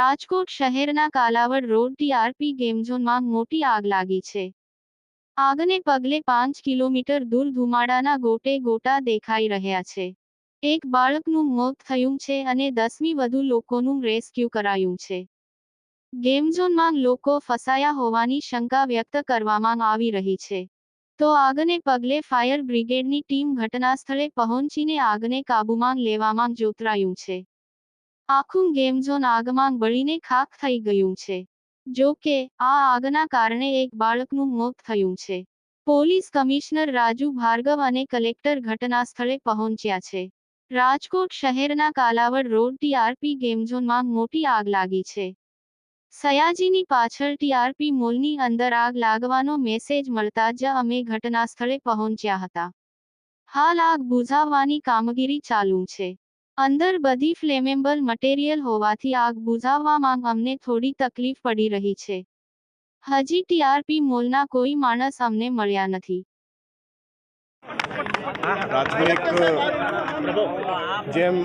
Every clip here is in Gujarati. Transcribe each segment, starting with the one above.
રાજકોટ શહેરના કાલાવડ રોડ ટીઆરપી ગેમઝોનમાં મોટી આગ લાગી છે. આગને પગલે પાંચ કિલોમીટર દૂર ધુમાડાના ગોટે ગોટા દેખાઈ રહ્યા છે. એક બાળકનું મોત થયું છે અને દસમી વધુ લોકોનું રેસ્ક્યુ કરાયું છે. ગેમઝોનમાં લોકો ફસાયા હોવાની શંકા વ્યક્ત કરવામાં આવી રહી છે. તો આગને પગલે ફાયર બ્રિગેડની ટીમ ઘટના સ્થળે પહોંચીને આગને કાબૂમાં લેવામાં જોતરાયું છે. આખું ગેમ ઝોન આગમાં બળીને ખાખ થઈ ગયું છે. જો કે, આ આગના કારણે એક બાળકનું મોત થયું છે. પોલીસ કમિશનર રાજુ ભાર્ગવ અને કલેક્ટર ઘટના સ્થળે પહોંચ્યા છે. રાજકોટ શહેરના કાલાવડ રોડ ટીઆરપી ગેમ ઝોનમાં મોટી આગ લાગી છે. સયાજીની પાછળ ટીઆરપી મોલની અંદર આગ લાગવાનો મેસેજ મળતા જ અમે ઘટના સ્થળે પહોંચ્યા હતા. હાલ આગ બુઝાવવાની કામગીરી ચાલુ છે. અંદર બધી ફ્લેમેબલ મટીરિયલ હોવાથી આગ બુઝાવવામાં અમને થોડી તકલીફ પડી રહી છે. હજી ટીઆરપી મોલના કોઈ માણસ અમને મળ્યા નથી. જેમ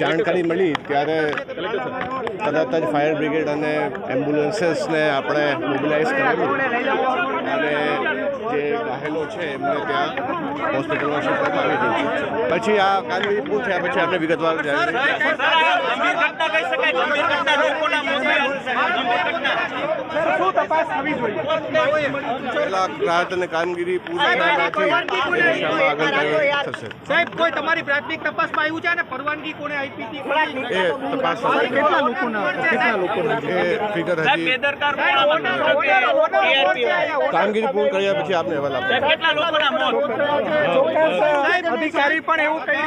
જાણકારી મળી ત્યારે તરત જ ફાયર બ્રિગેડ અને એમ્બ્યુલન્સીસને આપણે મોબિલાઇઝ કર્યું. અને જે ઘાયલો છે એમને ત્યાં હોસ્પિટલમાં શિફ્ટ આવી ગયું છે પછી આ કામગીરી પૂરી થયા પછી આપણે વિગતવાર જાણકારી ગંભીર ઘટના કહી શકાય? ગંભીર ઘટના લોકોના મોત થયા ગંભીર ઘટના. શું તપાસ થવી જોઈએ? પહેલા રાહત અને કામગીરી પૂરી આગળ થશે. સાહેબ કોઈ તમારી પ્રાથમિક તપાસમાં આવ્યું છે અને પરવાનગી કોની? એ તપાસ કેટલા લોકોના કેટલા લોકોના એ ફિગર હજી કામગીરી પૂર્ણ કર્યા પછી આપને અહેવાલ આપશે કેટલા લોકોના મોત? અધિકારી પણ એવું કહી